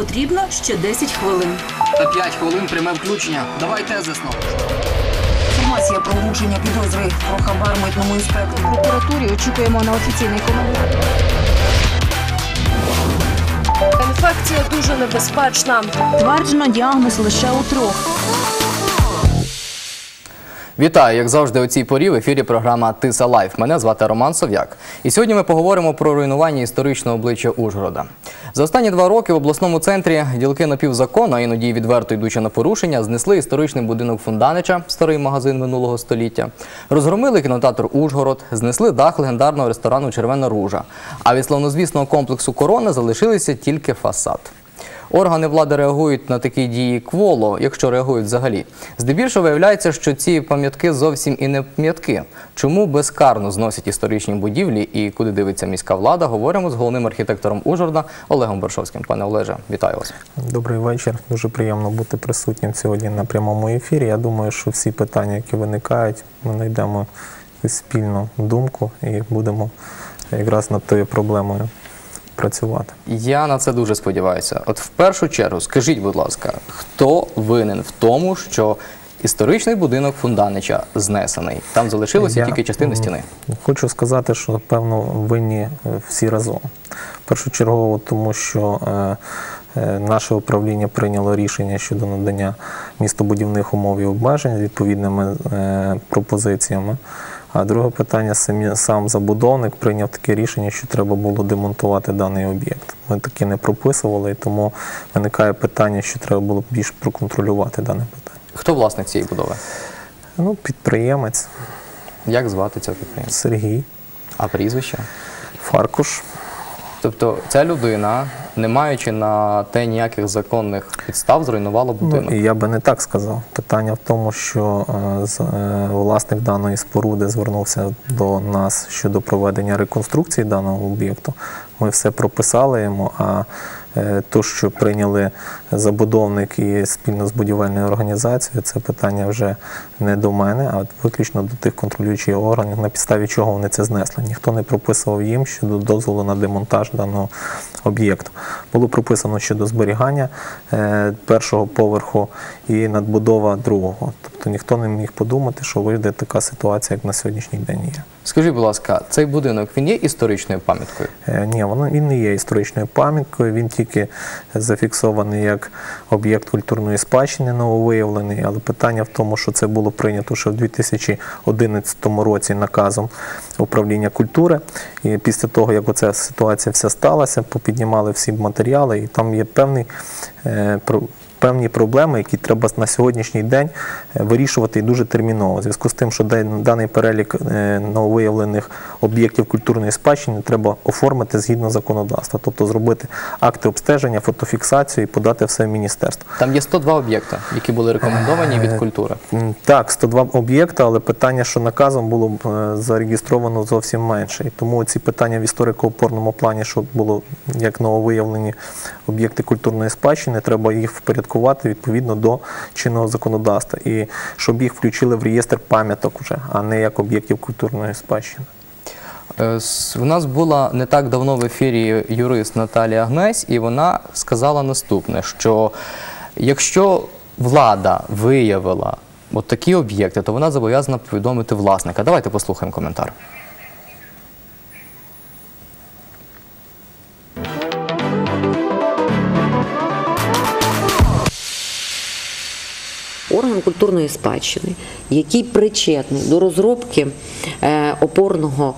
потрібно ще 10 хвилин. За 5 хвилин пряме включення. Давай тезисно. Інформація про влучення підозри про хабар митному інспектору. Прокуратурі очікуємо на офіційний коментар. Інфекція дуже небезпечна. Тверджено діагноз лише у трьох. Вітаю, як завжди, у цій порі в ефірі програма Тиса Лайф. Мене звати Роман Сов'як. І сьогодні ми поговоримо про руйнування історичного обличчя Ужгорода. За останні два роки в обласному центрі ділки напівзакону, а іноді відверто йдучи на порушення, знесли історичний будинок Фунданича, старий магазин минулого століття, розгромили кінотеатр Ужгород, знесли дах легендарного ресторану Червона ружа. А від славнозвісного комплексу Корона залишилися тільки фасад. Органи влади реагують на такі дії кволо, якщо реагують взагалі. Здебільшого виявляється, що ці пам'ятки зовсім і не пам'ятки. Чому безкарно зносять історичні будівлі і куди дивиться міська влада? Говоримо з головним архітектором Ужгорода Олегом Боршовським. Пане Олеже, вітаю вас. Добрий вечір. Дуже приємно бути присутнім сьогодні на прямому ефірі. Я думаю, що всі питання, які виникають, ми знайдемо спільну думку і будемо якраз над тою проблемою працювати. Я на це дуже сподіваюся. От в першу чергу, скажіть, будь ласка, хто винен в тому, що історичний будинок Фунданича знесений? Там залишилася Я, тільки частина стіни. Хочу сказати, що напевно винні е, всі разом. Першочергово, тому що е, е, наше управління прийняло рішення щодо надання містобудівних умов і обмежень з відповідними пропозиціями. А друге питання, сам забудовник прийняв таке рішення, що треба було демонтувати даний об'єкт. Ми таке не прописували, і тому виникає питання, що треба було більш проконтролювати дане питання. Хто власник цієї будови? Ну, підприємець Як звати цього підприємця? Сергій А прізвище? Фаркуш. Тобто ця людина, не маючи на те ніяких законних підстав, зруйнувала будинок. Ну, і я би не так сказав. Питання в тому, що е, е, власник даної споруди звернувся до нас щодо проведення реконструкції даного об'єкту. Ми все прописали йому, а е, то, що прийняли забудовник і спільно з будівельною організацією, це питання вже не до мене, а виключно до тих контролюючих органів, на підставі чого вони це знесли. Ніхто не прописував їм щодо дозволу на демонтаж даного об'єкту. Було прописано щодо зберігання е, першого поверху і надбудова другого. Тобто ніхто не міг подумати, що вийде така ситуація, як на сьогоднішній день є. Скажіть, будь ласка, цей будинок він є історичною пам'яткою? Е, Ні, воно він не є історичною пам'яткою, він тільки зафіксований як об'єкт культурної спадщини нововиявлений. Але питання в тому, що це було прийнято ще в 2011 році наказом управління культури. І після того, як оця ситуація вся сталася, попіднімали всі матеріали, і там є певний е, певні проблеми, які треба на сьогоднішній день е, вирішувати і дуже терміново. У зв'язку з тим, що даний перелік е, нововиявлених об'єктів культурної спадщини треба оформити згідно законодавства, тобто зробити акти обстеження, фотофіксацію і подати все в міністерство. Там є 102 об'єкти, які були рекомендовані від культури. М, Так, 102 об'єкти, але питання, що наказом було е, зареєстровано зовсім менше. І тому ці питання в історико-опорному плані, щоб було як нововиявлені об'єкти культурної спадщини, треба їх впорядкувати відповідно до чинного законодавства. І щоб їх включили в реєстр пам'яток вже, а не як об'єктів культурної спадщини. Е, У нас була не так давно в ефірі юрист Наталія Гнесь, і вона сказала наступне: що якщо влада виявила от такі об'єкти, то вона зобов'язана повідомити власника. Давайте послухаємо коментар. Орган культурної спадщини, який причетний до розробки е, опорного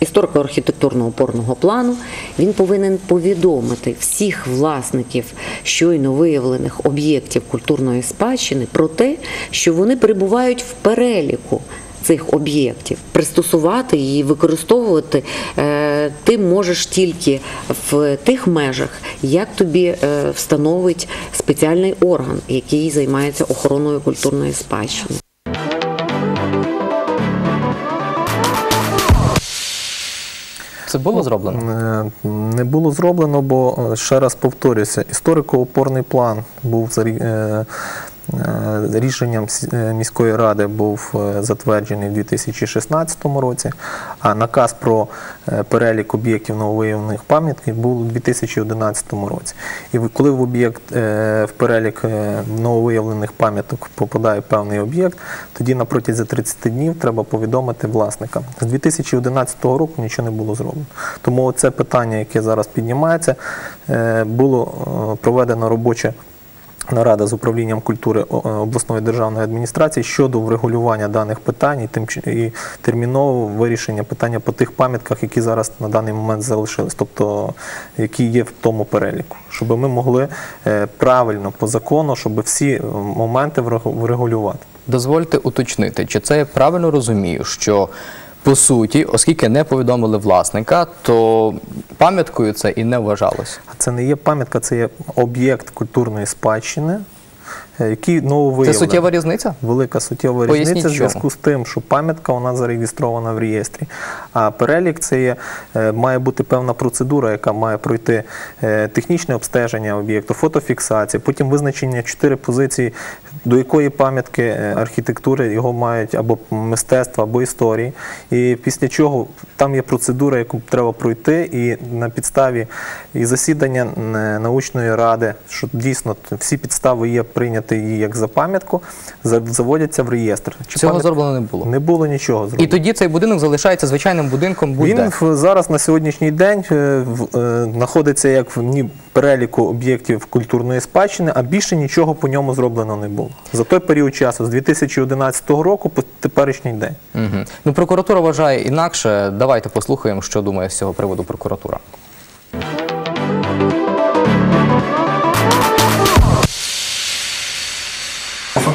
історико-архітектурного опорного плану, він повинен повідомити всіх власників щойно виявлених об'єктів культурної спадщини про те, що вони перебувають в переліку. Цих об'єктів пристосувати і використовувати е, ти можеш тільки в тих межах, як тобі е, встановить спеціальний орган, який займається охороною культурної спадщини. Це було зроблено? Е, Не було зроблено, бо ще раз повторюся, історико-опорний план був Рішенням е, міської ради був е, затверджений в 2016 році, а наказ про е, перелік об'єктів нововиявлених пам'ятків був у 2011 році. І коли в об'єкт е, в перелік е, нововиявлених пам'яток попадає певний об'єкт, тоді на протязі 30 днів треба повідомити власника. З 2011 року нічого не було зроблено. Тому це питання, яке зараз піднімається, е, було е, проведено робоче нарада з управлінням культури е, обласної державної адміністрації щодо врегулювання даних питань і, і термінового вирішення питання по тих пам'ятках, які зараз на даний момент залишились, тобто які є в тому переліку, щоб ми могли е, правильно по закону, щоб всі е, моменти врегу- врегулювати. Дозвольте уточнити, чи це я правильно розумію, що по суті, оскільки не повідомили власника, то пам'яткою це і не вважалось. Це не є пам'ятка, це є об'єкт культурної спадщини, який нововиявлений. Це суттєва різниця? Велика суттєва Поясніть, різниця в зв'язку з тим, що пам'ятка вона зареєстрована в реєстрі. А перелік це є, е, має бути певна процедура, яка має пройти е, технічне обстеження об'єкту, фотофіксація, потім визначення чотири позиції, до якої пам'ятки е, архітектури його мають або мистецтва, або історії. І після чого там є процедура, яку треба пройти, і на підставі і засідання е, научної ради, що дійсно всі підстави є прийняти її як за пам'ятку, заводяться в реєстр. Чи Цього пам'ятка- зроблено не було. Не було нічого зроблено. І тоді цей будинок залишається звичайним будинком будь-де. Він зараз на сьогоднішній день е, в- е, знаходиться як в переліку об'єктів культурної спадщини, а більше нічого по ньому зроблено не було. За той період часу, з 2011 року по теперішній день. Угу. Ну, прокуратура вважає інакше. Давайте послухаємо, що думає з цього приводу прокуратура.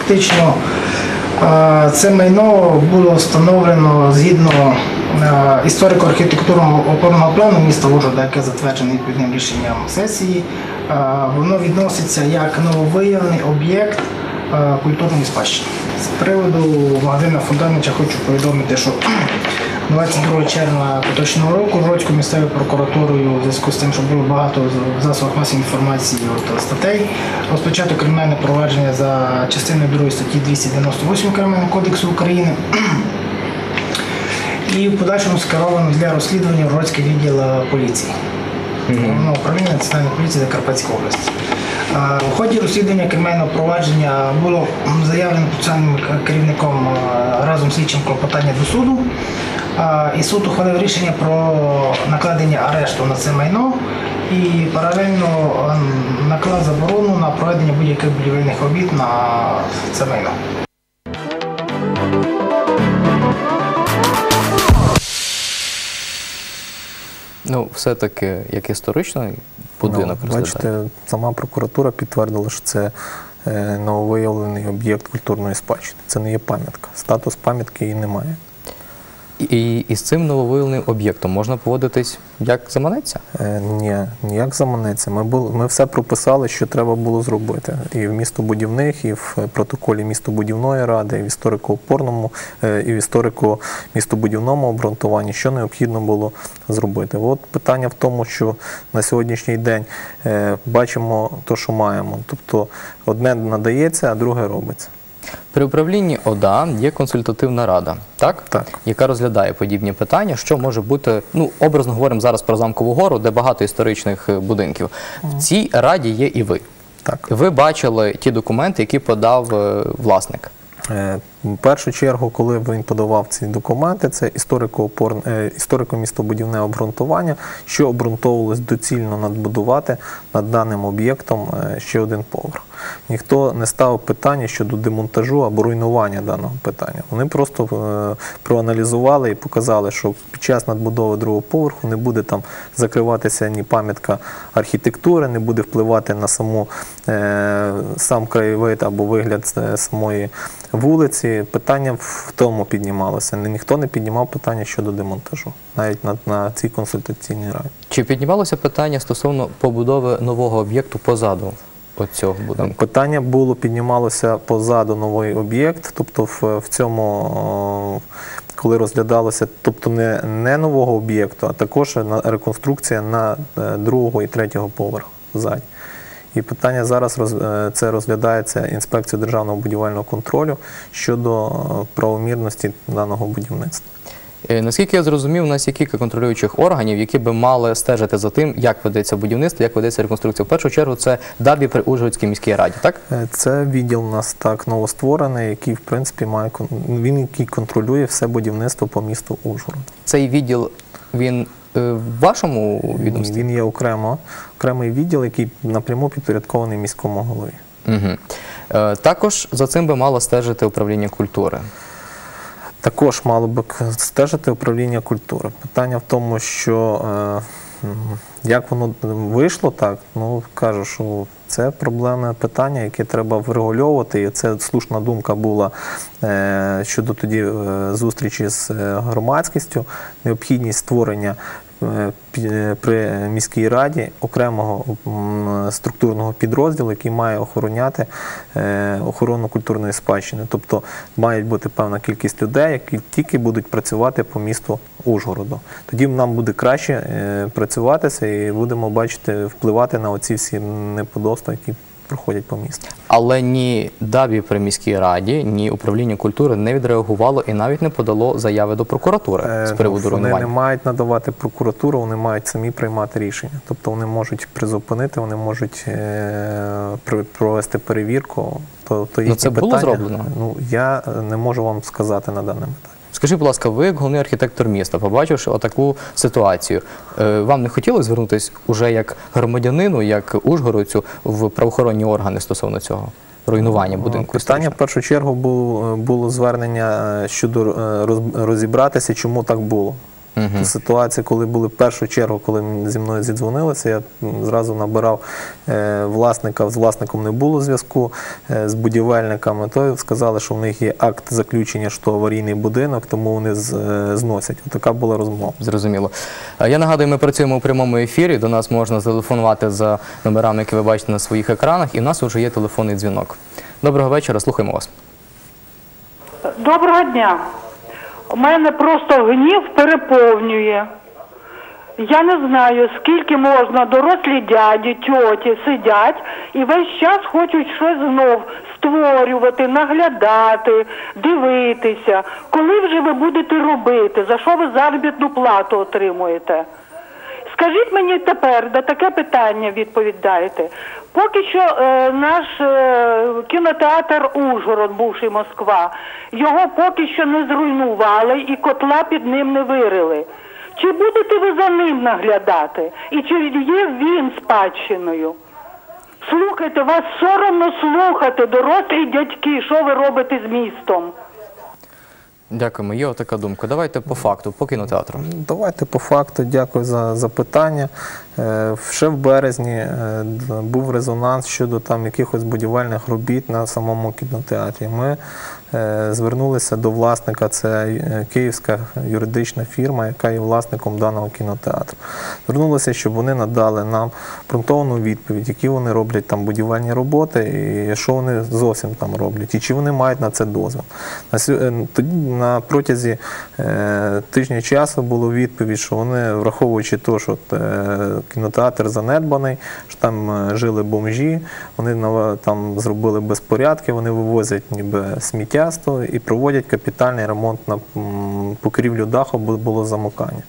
Фактично це майно було встановлено згідно історико-архітектурного опорного плану міста Ужгорода, яке затверджене відповідним рішенням сесії. Воно відноситься як нововиявлений об'єкт культурної спадщини. З приводу магазину Фонтанича хочу повідомити, що 22 червня поточного року Жодською місцевою прокуратурою у зв'язку з тим, що було багато в засобах масової інформації от, статей, розпочато кримінальне провадження за частиною 2 статті 298 Кримінального кодексу України. І в подальшому скеровано для розслідування в Жодський відділ е, поліції. Головного управління Національної поліції Закарпатської області. У ході розслідування кримінального провадження було заявлено процесуальним керівником разом з слідчим клопотання до суду. І суд ухвалив рішення про накладення арешту на це майно і паралельно е, наклав заборону на проведення будь-яких будівельних робіт на це майно. Ну, все-таки як історичний будинок Ну, бачите, сама прокуратура підтвердила, що це е, нововиявлений об'єкт культурної спадщини. Це не є пам'ятка. Статус пам'ятки її немає. І, і з цим нововиявленим об'єктом можна поводитись як заманеться? Е, Ні, ніяк заманеться. Ми були, ми все прописали, що треба було зробити. І в містобудівних, і в протоколі містобудівної ради, і в історико-опорному, е, і в історико-містобудівному обґрунтуванні, що необхідно було зробити. От питання в тому, що на сьогоднішній день е, бачимо те, що маємо. Тобто одне надається, а друге робиться. При управлінні ОДА є консультативна рада, так? Так. яка розглядає подібні питання, що може бути, ну, образно говоримо зараз про замкову гору, де багато історичних е, будинків. В цій раді є і ви. Так. Ви бачили ті документи, які подав е, власник. Е, В першу чергу, коли він подавав ці документи, це історико-опор- е, історико-містобудівне обґрунтування, що обґрунтовувалось доцільно надбудувати над даним об'єктом е, ще один поверх. Ніхто не ставив питання щодо демонтажу або руйнування даного питання. Вони просто е, проаналізували і показали, що під час надбудови другого поверху не буде там закриватися ні пам'ятка архітектури, не буде впливати на сам краєвид або вигляд самої вулиці. Питання в тому піднімалося. Ніхто не піднімав питання щодо демонтажу, навіть на, на цій консультаційній раді. Чи піднімалося питання стосовно побудови нового об'єкту позаду оцього будинку? Питання було піднімалося позаду новий об'єкт, тобто в, в цьому, коли розглядалося, тобто не, не нового об'єкту, а також на реконструкція на е, другого і третього поверху ззаді. І питання зараз роз, е, це розглядається інспекцією державного будівельного контролю щодо е, правомірності даного будівництва. Е, Наскільки я зрозумів, у нас є кілька контролюючих органів, які би мали стежити за тим, як ведеться будівництво, як ведеться реконструкція. В першу чергу це ДАБІ при Ужгородській міській раді, так? Це відділ у нас так новостворений, який в принципі має він, який контролює все будівництво по місту Ужгород. Цей відділ він в вашому відомстві? Він є окремо окремий відділ, який напряму підпорядкований міському голові. Угу. Е, також за цим би мало стежити управління культури. Також мало би стежити управління культури. Питання в тому, що е, як воно вийшло так, ну кажу, що це проблемне питання, яке треба врегульовувати. І це слушна думка була е, щодо тоді е, зустрічі з е, громадськістю, необхідність створення. Е, е, При міській раді окремого структурного підрозділу, який має охороняти е, охорону культурної спадщини. Тобто має бути певна кількість людей, які тільки будуть працювати по місту Ужгороду. Тоді нам буде краще працюватися і будемо бачити, впливати на оці всі неподобства, які проходять по місту. Але ні ДАБІ при міській раді, ні управління культури не відреагувало і навіть не подало заяви до прокуратури з Е, приводу Вони не мають надавати прокуратуру, вони мають самі приймати рішення. Тобто вони можуть призупинити, вони можуть е, провести перевірку. То, то їхні це було питання. зроблено? Ну я е, не можу вам сказати на дане питання. Скажіть, будь ласка, ви як головний архітектор міста, побачивши отаку ситуацію, е, вам не хотілося звернутися уже як громадянину, як ужгородцю в правоохоронні органи стосовно цього руйнування будинку? Питання в першу чергу було, було звернення е, щодо е, розібратися, чому так було. Ту Ситуація, коли були в першу чергу, коли зі мною зідзвонилися, я зразу набирав е, власника, з власником не було зв'язку е, з будівельниками, то сказали, що в них є акт заключення, що аварійний будинок, тому вони з- е, зносять. Така була розмова. Зрозуміло. Я нагадую, ми працюємо у прямому ефірі. До нас можна зателефонувати за номерами, які ви бачите на своїх екранах, і в нас вже є телефонний дзвінок. Доброго вечора, слухаємо вас. Доброго дня. У мене просто гнів переповнює. Я не знаю, скільки можна дорослі дяді, тьоті сидять і весь час хочуть щось знов створювати, наглядати, дивитися. Коли вже ви будете робити? За що ви заробітну плату отримуєте? Скажіть мені тепер, на таке питання відповідь дайте. Поки що е, наш е, кінотеатр Ужгород, бувший Москва, його поки що не зруйнували і котла під ним не вирили. Чи будете ви за ним наглядати? І чи є він спадщиною? Слухайте, вас соромно слухати, дорослі дядьки, що ви робите з містом? Дякуємо. Є отака думка. Давайте по факту, по кінотеатру. Давайте по факту, дякую за запитання. Е, Ще в березні е, був резонанс щодо якихось будівельних робіт на самому кінотеатрі. Ми звернулися до власника, це е, київська юридична фірма, яка є власником даного кінотеатру. Звернулися, щоб вони надали нам ґрунтовну відповідь, які вони роблять там будівельні роботи, і що вони зовсім там роблять, і чи вони мають на це дозвіл. На е, протязі е, тижня часу було відповідь, що вони, враховуючи те, що е, кінотеатр занедбаний, що там е, жили бомжі, вони там зробили безпорядки, вони вивозять ніби сміття того і проводять капітальний ремонт на покрівлю даху, бо було замокання.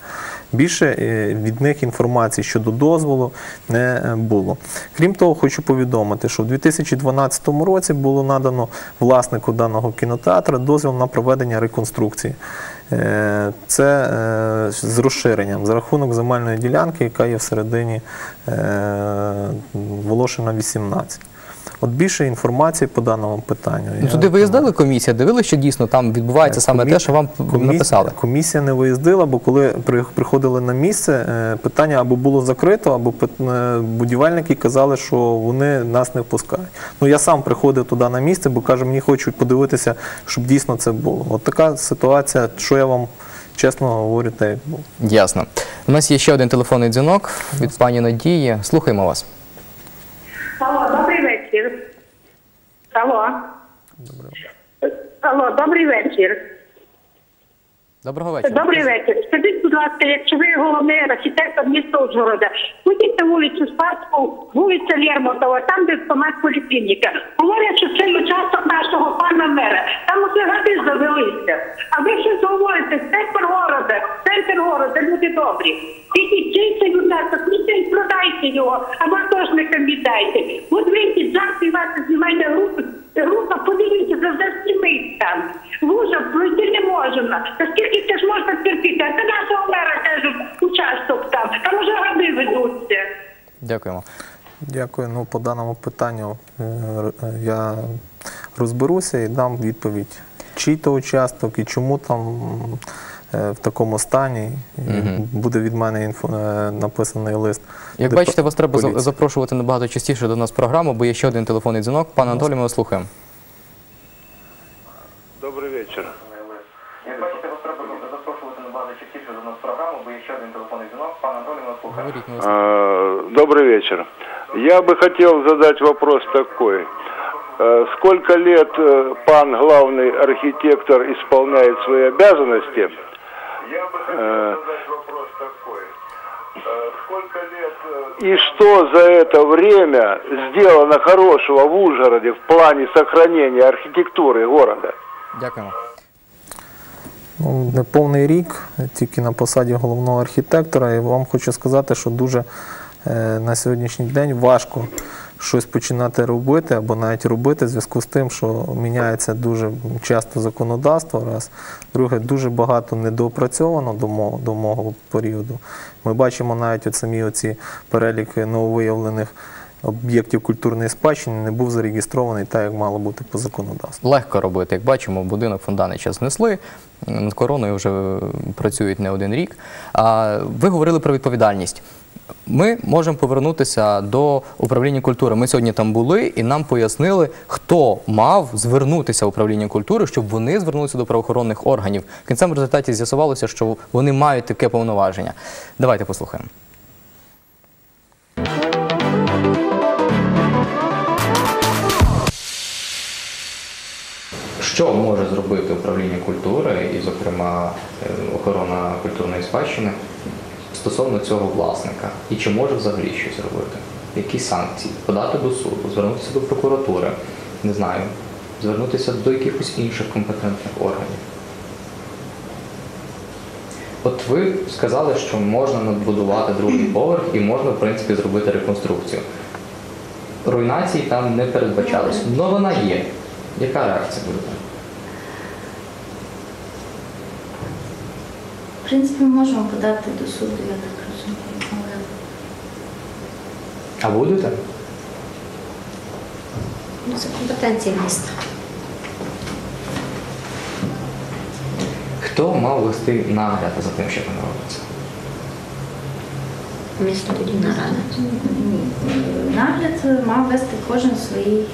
Більше е, від них інформації щодо дозволу не е, було. Крім того, хочу повідомити, що в 2012 році було надано власнику даного кінотеатру дозвіл на проведення реконструкції. Е, Це з розширенням за рахунок земельної ділянки, яка є всередині Волошина 18. От більше інформації по даному питанню. Ну, Туди виїздили комісія, дивилися, що дійсно там відбувається саме те, що вам Комі- написали. Комісія не виїздила, бо коли при- приходили на місце, е, питання або було закрито, або е, будівельники казали, що вони нас не впускають. Ну я сам приходив туди на місце, бо каже, мені хочуть подивитися, щоб дійсно це було. От така ситуація, що я вам чесно говорю, те як було. Ясно. У нас є ще один телефонний дзвінок від пані Надії. Слухаємо вас. Алло, добрий вечір. Алло. Алло, добрий вечір. Доброго вечора. Добрий вечір. Скажіть, будь ласка, якщо ви головний архітектор міста Ужгорода, ходіть на вулицю Спаску, вулиця Лермонтова, там, де стомат поліклініка. Говорять, що це участок нашого пана мера. Там усе гади завелися. А ви щось говорите, центр города, центр города, люди добрі. Чийте, будь ласка, смітіть, продайте його, а ватожникам віддайте. От вийдіть, завтра вас знімайте групу, група, подивіться, завжди знімить там. Лужа пройти не можна. Та скільки це ж можна терпіти? А це нашого мера кажуть, участок там. Там уже гади ведуться. Дякуємо. Дякую. Ну, по даному питанню е, я розберуся і дам відповідь, чий то участок і чому там в такому стані. І Буде від мене інфо, е, написаний лист. Як Деп- бачите, вас треба за- поліції. запрошувати набагато частіше до нас в програму, бо є ще один телефонний дзвінок. Пане Анатолій, ми вас слухаємо. Добрый вечер. Як бачите, вас треба запрошувати набагато частіше до нас в програму, бо є ще один телефонний дзвінок. Пане Анатолій, ми вас слухаємо. Говоріть, ми вас А, Добрый вечер. Я бы хотел задать вопрос такой. Э, Сколько лет э, пан главный архитектор исполняет свои обязанности? Я бы хотел задать вопрос такой. Сколько лет... И что за это время сделано хорошего в Ужгороде в плане сохранения архитектуры города? Дякуємо. Ну, неповний рік, тільки на посаді головного архітектора, і вам хочу сказати, що дуже е, на сьогоднішній день важко щось починати робити або навіть робити в зв'язку з тим, що міняється дуже часто законодавство. Раз. Друге, дуже багато недоопрацьовано до мого, до мого періоду. Ми бачимо навіть от самі оці переліки нововиявлених об'єктів культурної спадщини не був зареєстрований так, як мало бути по законодавству. Легко робити. Як бачимо, будинок фонтани час знесли. Над короною вже працюють не один рік. А ви говорили про відповідальність. Ми можемо повернутися до управління культури. Ми сьогодні там були і нам пояснили, хто мав звернутися в управління культури, щоб вони звернулися до правоохоронних органів. В кінцевому результаті з'ясувалося, що вони мають таке повноваження. Давайте послухаємо. Що може зробити управління культури і, зокрема, е, охорона культурної спадщини стосовно цього власника? І чи може взагалі щось робити? Які санкції? Подати до суду, звернутися до прокуратури, не знаю, звернутися до якихось інших компетентних органів. От ви сказали, що можна надбудувати другий поверх і можна, в принципі, зробити реконструкцію. Руйнації там не передбачалось. Але вона є. Яка реакція буде? В принципі, ми можемо подати до суду, я так розумію. Але А будете? ну, це компетенція міста. Хто мав вести нагляд за тим, що там робиться? Місто тоді нарада. Нагляд мав вести кожен свої,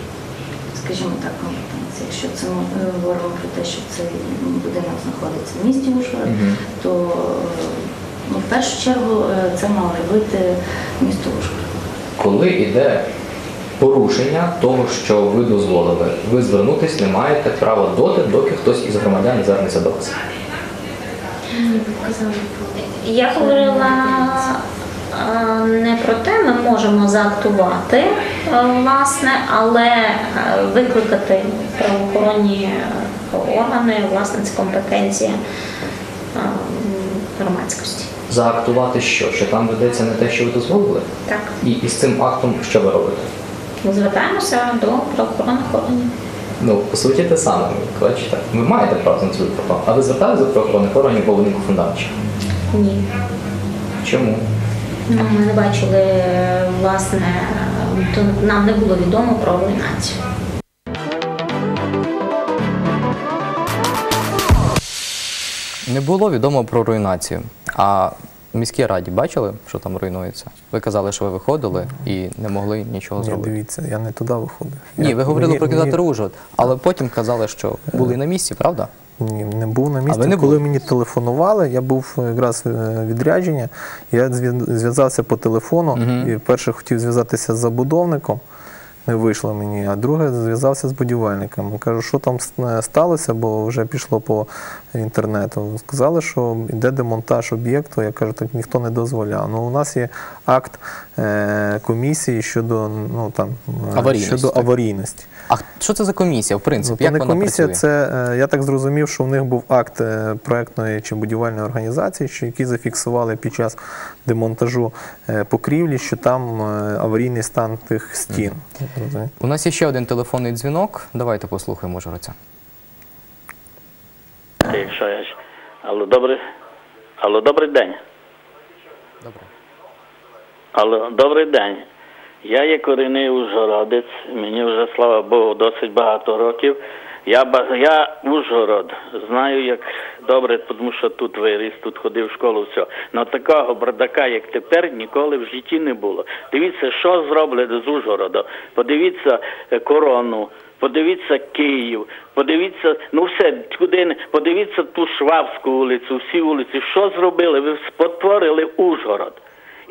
скажімо так, компетенції. Якщо це ми говоримо про те, що цей будинок знаходиться в місті Ужгород, Мгм. то ну, в першу чергу е, це мав робити місто Ужгород. Коли йде порушення того, що ви дозволили, ви звернутись не маєте права доти, доки хтось із громадян не звернеться до вас. Я говорила е, не про те, ми можемо заактувати, е, власне, але е, викликати правоохоронні е, органи, власне, це компетенція е, громадськості. Заактувати що? Що там ведеться не те, що ви дозволили? Так, І із цим актом що ви робите? ми звертаємося до правоохоронних органів. Ну, по суті, те саме. Ви Бачите, ви маєте право на свою пропагу. А ви зверталися до правоохоронних органів по винику фундаменту? Ні. Чому? Ну, ми не бачили, е, власне, е, то нам не було відомо про руйнацію. Не було відомо про руйнацію. А в міській раді бачили, що там руйнується? Ви казали, що ви виходили і не могли нічого Ні, зробити. дивіться, я не туди виходив. Ні, ви говорили мені- про кінотеатр мені- Ужгород, але потім казали, що були на місці, правда? Ні, не був на місці. не Коли були? мені телефонували, я був якраз е, відрядження, я зв'язався по телефону і перше хотів зв'язатися з забудовником. не вийшло мені. А друге зв'язався з будівельниками. Кажу, що там сталося, бо вже пішло по інтернету. Сказали, що йде демонтаж об'єкту. Я кажу, так ніхто не дозволяв. Ну, у нас є акт е, комісії щодо ну там е, Аварійності, щодо аварійності. А що це за комісія, в Ну, принципі? то як не вона комісія, працює? це е, я так зрозумів, що в них був акт проектної чи будівельної організації, що які зафіксували під час демонтажу покрівлі, що там аварійний стан тих стін. Розумієте? У нас є ще один телефонний дзвінок. Давайте послухаємо Ужгородця. Якщо я ж. Алло, добрий. Алло, добрий день. Добре. Алло, добрий день. Я є корінний Ужгородець, мені вже, слава Богу, досить багато років. Я, я Ужгород знаю як добре, тому що тут виріс, тут ходив в школу, все. Но такого бардака, як тепер, ніколи в житті не було. Дивіться, що зроблено з Ужгорода. Подивіться е, корону, подивіться Київ, подивіться, ну все, куди подивіться ту Швабську вулицю, всі вулиці. Що зробили? Ви спотворили Ужгород.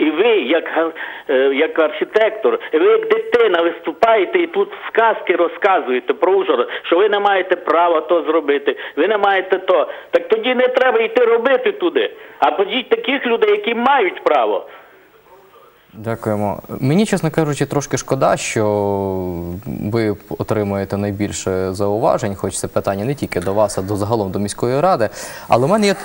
І ви, як, е, як архітектор, ви як дитина виступаєте і тут сказки розказуєте про Ужгород, що ви не маєте права то зробити, ви не маєте то. Так тоді не треба йти робити туди. А подіть таких людей, які мають право. Дякуємо. Мені, чесно кажучи, трошки шкода, що ви отримуєте найбільше зауважень, хоч це питання не тільки до вас, а до загалом до міської ради. Але в мене є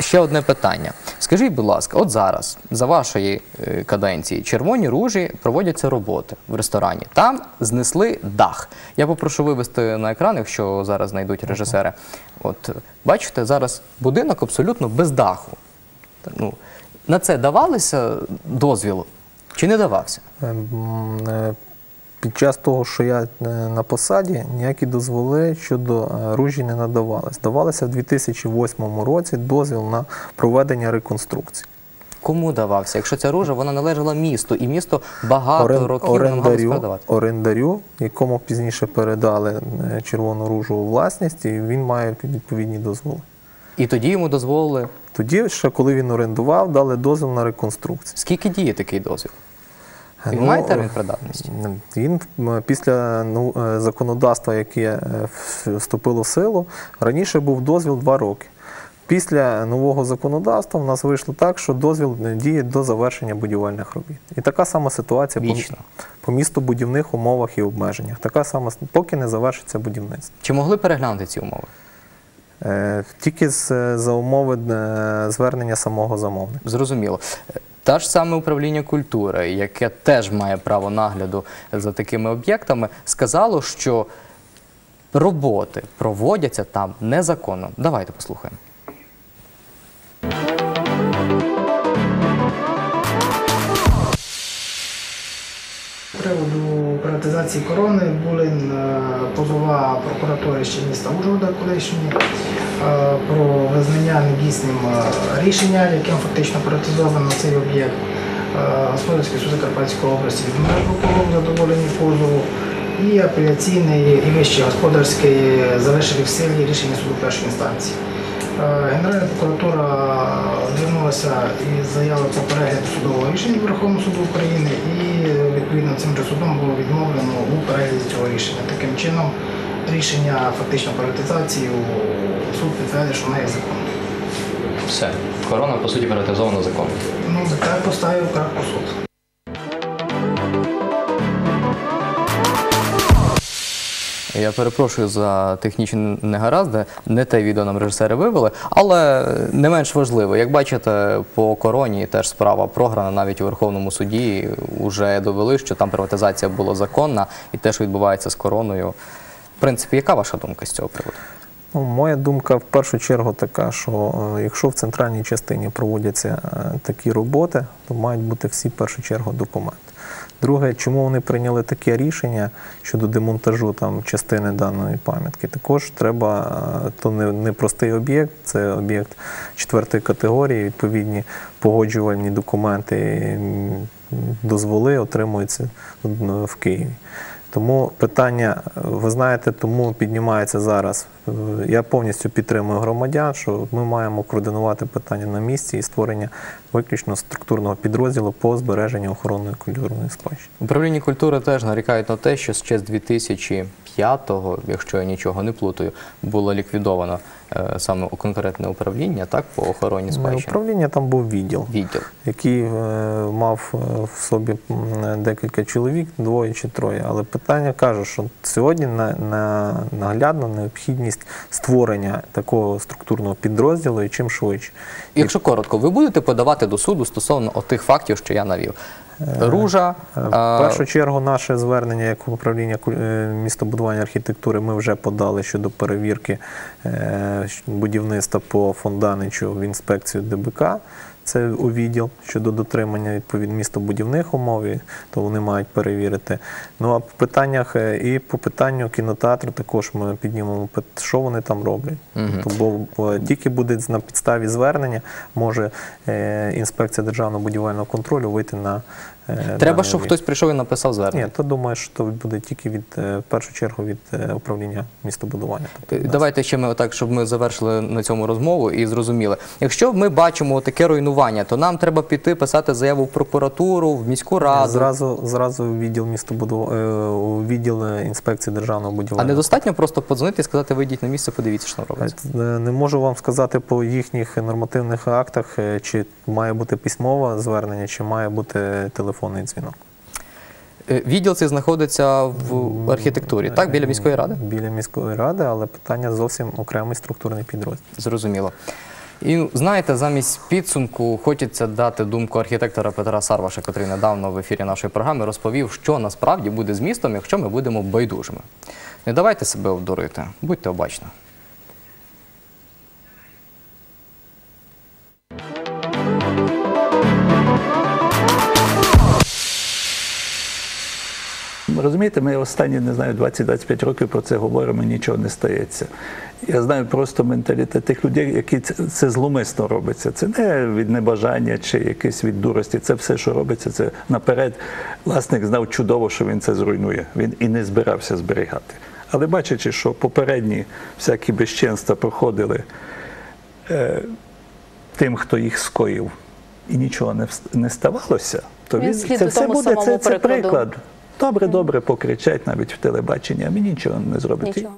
ще одне питання. Скажіть, будь ласка, от зараз, за вашої е, каденції, червоні ружі проводяться роботи в ресторані. Там знесли дах. Я попрошу вивести на екран, якщо зараз знайдуть режисери. От е, бачите, зараз будинок абсолютно без даху. Ну, на це давалося дозвіл чи не давався? Ем, е, Під час того, що я е, на посаді, ніякі дозволи щодо е, ружі не надавались. Давалося в 2008 році дозвіл на проведення реконструкції. Кому давався? Якщо ця ружа, вона належала місту, і місто багато Орен- років намагалось орендарю, передавати. орендарю, якому пізніше передали е, червону ружу у власність, і він має відповідні дозволи. І тоді йому дозволили. Тоді, ще коли він орендував, дали дозвіл на реконструкцію. Скільки діє такий дозвіл? Він Ну, має термін придатності? Він після ну, е, законодавства, яке е, вступило в силу, раніше був дозвіл два роки. Після нового законодавства в нас вийшло так, що дозвіл діє до завершення будівельних робіт. І така сама ситуація Вічно. по містобудівних умовах і обмеженнях. Така сама, поки не завершиться будівництво. Чи могли переглянути ці умови? Е, Тільки з- за умови звернення самого замовника. Зрозуміло. Та ж саме управління культури, яке теж має право нагляду за такими об'єктами, сказало, що роботи проводяться там незаконно. Давайте послухаємо. Приватизації корони були е, позова прокуратури ще міста Ужгорода колишньої е, про визнання недійсним е, рішення, яким фактично приватизовано цей об'єкт. Господарський суд Закарпатської області відмовив прокурору в задоволенні позову. І апеляційний і вищий господарський залишили в силі рішення суду першої інстанції. Е, Генеральна прокуратура звернулася із заявою про перегляд судового рішення Верховного суду України і відповідно цим же судом було відмовлено у перегляді цього рішення. Таким чином, рішення фактично приватизації у суд підтвердив, що вона є законом. Все. Корона, по суті, приватизована законом. Ну, так поставив крапку суд. Я перепрошую за технічні негаразди, не те відео нам режисери вивели, але не менш важливо. Як бачите, по короні теж справа програна навіть у Верховному суді. Вже довели, що там приватизація була законна і те, що відбувається з короною. В принципі, яка ваша думка з цього приводу? Ну, моя думка в першу чергу така, що е, якщо в центральній частині проводяться е, такі роботи, то мають бути всі в першу чергу документи. Друге, чому вони прийняли таке рішення щодо демонтажу там частини даної пам'ятки? Також треба е, то не, не простий об'єкт, це об'єкт четвертої категорії, відповідні погоджувальні документи, дозволи отримуються в Києві. Тому питання, ви знаєте, тому піднімається зараз я повністю підтримую громадян, що ми маємо координувати питання на місці і створення виключно структурного підрозділу по збереженню охоронної культурної спадщини. Управління культури теж нарікають на те, що ще з 2005-го, якщо я нічого не плутаю, було ліквідовано е, саме конкретне управління так по охороні Не спадщини. управління там був відділ, Відділ. який е, мав е, в собі декілька чоловік, двоє чи троє. Але питання кажу, що сьогодні на, на наглядна необхідність створення такого структурного підрозділу і чим швидше. Якщо коротко, ви будете подавати до суду стосовно тих фактів, що я навів. Ружа, Е, е, В першу чергу наше звернення як управління е, містобудування архітектури ми вже подали щодо перевірки е, будівництва по фонданичу в інспекцію ДБК. Це у відділ щодо дотримання відповідно містобудівних умов, то вони мають перевірити. Ну а по питаннях е, і по питанню кінотеатру також ми піднімемо що вони там роблять. Угу. Тобто, бо тільки буде на підставі звернення, може е, інспекція державного будівельного контролю вийти на треба, щоб хтось прийшов і написав звернення. Ні, то думаю, що то буде тільки від е, в першу чергу від е, управління містобудування. Тобто. Давайте ще ми отак, щоб ми завершили на цьому розмову і зрозуміли. Якщо ми бачимо таке руйнування, то нам треба піти писати заяву в прокуратуру, в міську раду. Зразу, зразу відділ містобудування, у відділ е, інспекції державного А недостатньо просто подзвонити і сказати, вийдіть на місце, подивіться, що там робиться. Е, Не можу вам сказати по їхніх нормативних актах, е, чи має бути письмове звернення, чи має бути телефонний дзвінок. Е, Відділ цей знаходиться в архітектурі, так, біля міської ради? Біля міської ради, але питання зовсім окремий структурний підрозділ. Зрозуміло. І знаєте, замість підсумку хочеться дати думку архітектора Петра Сарваша, який недавно в ефірі нашої програми розповів, що насправді буде з містом, якщо ми будемо байдужими. Не давайте себе обдурити, будьте обачні. Розумієте, ми останні, не знаю, 20-25 років про це говоримо, і нічого не стається. Я знаю просто менталітет тих людей, які це, це зломисно робиться. Це не від небажання чи якесь від дурості. Це все, що робиться, це наперед. Власник знав чудово, що він це зруйнує. Він і не збирався зберігати. Але бачачи, що попередні всякі безчинства проходили е, тим, хто їх скоїв, і нічого не, не ставалося, то Він він, це все буде це, це приклад. Добре, добре покричать навіть в телебаченні, а мені нічого не зробить. Нічого.